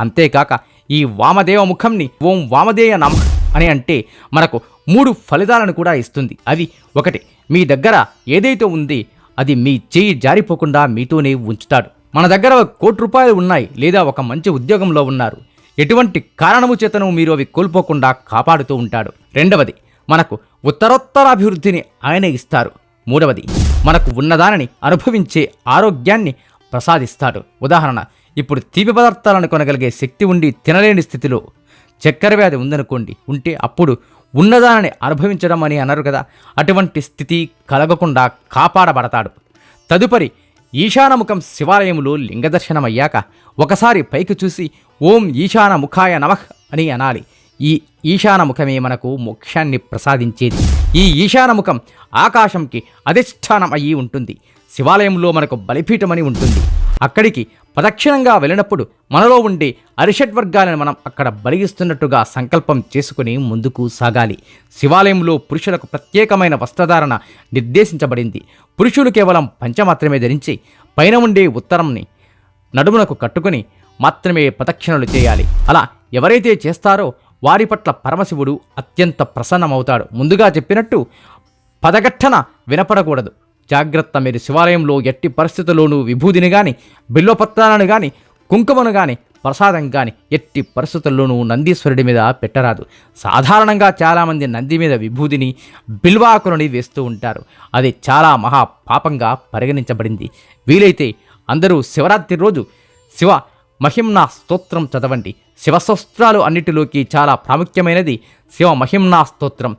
అంతేకాక ఈ వామదేవ ముఖంని ఓం వామదేయ నమ అని అంటే మనకు మూడు ఫలితాలను కూడా ఇస్తుంది. అవి ఒకటి మీ దగ్గర ఏదైతే ఉంది అది మీ చేయి జారిపోకుండా మీతోనే ఉంచుతాడు. మన దగ్గర కోటి రూపాయలు ఉన్నాయి లేదా ఒక మంచి ఉద్యోగంలో ఉన్నారు. ఎటువంటి కారణము చేతను మీరు అవి కోల్పోకుండా కాపాడుతూ ఉంటాడు. రెండవది మనకు ఉత్తరోత్తర అభివృద్ధిని ఆయన ఇస్తారు. మూడవది మనకు ఉన్నదానిని అనుభవించే ఆరోగ్యాన్ని ప్రసాదిస్తాడు. ఉదాహరణ ఇప్పుడు తీపి పదార్థాలను కొనగలిగే శక్తి ఉండి తినలేని స్థితిలో చక్కెర వ్యాధి ఉందనుకోండి ఉంటే అప్పుడు ఉన్నదానిని అనుభవించడం అని అన్నారు కదా. అటువంటి స్థితి కలగకుండా కాపాడబడతాడు. తదుపరి ఈశానముఖం శివాలయములో లింగదర్శనమయ్యాక ఒకసారి పైకి చూసి ఓం ఈశాన ముఖాయ నమః అని అనాలి. ఈ ఈశానముఖమే మనకు మోక్షాన్ని ప్రసాదించేది. ఈ ఈశానముఖం ఆకాశంకి అధిష్టానం అయ్యి ఉంటుంది. శివాలయంలో మనకు బలిపీఠమని ఉంటుంది. అక్కడికి ప్రదక్షిణంగా వెళ్ళినప్పుడు మనలో ఉండే అరిషడ్ వర్గాలను మనం అక్కడ బలిగిస్తున్నట్టుగా సంకల్పం చేసుకుని ముందుకు సాగాలి. శివాలయంలో పురుషులకు ప్రత్యేకమైన వస్త్రధారణ నిర్దేశించబడింది. పురుషులు కేవలం పంచ మాత్రమే ధరించి పైన ఉండే ఉత్తరంని నడుమునకు కట్టుకుని మాత్రమే ప్రదక్షిణలు చేయాలి. అలా ఎవరైతే చేస్తారో వారి పట్ల పరమశివుడు అత్యంత ప్రసన్నమవుతాడు. ముందుగా చెప్పినట్టు పదగట్టన వినపడకూడదు. జాగ్రత్త మీరు శివాలయంలో ఎట్టి పరిస్థితుల్లోనూ విభూదిని గాని బిల్వపత్రాలను గాని కుంకుమను గాని ప్రసాదం గాని ఎట్టి పరిస్థితుల్లోనూ నందీశ్వరుడి మీద పెట్టరాదు. సాధారణంగా చాలామంది నంది మీద విభూదిని బిల్వాకులని వేస్తూ ఉంటారు. అది చాలా మహా పాపంగా పరిగణించబడింది. వీలైతే అందరూ శివరాత్రి రోజు శివ మహిమ్నా స్తోత్రం చదవండి. శివస్తోత్రాలు అన్నిటిలోకి చాలా ప్రాముఖ్యమైనది శివ మహిమ్నా స్తోత్రం.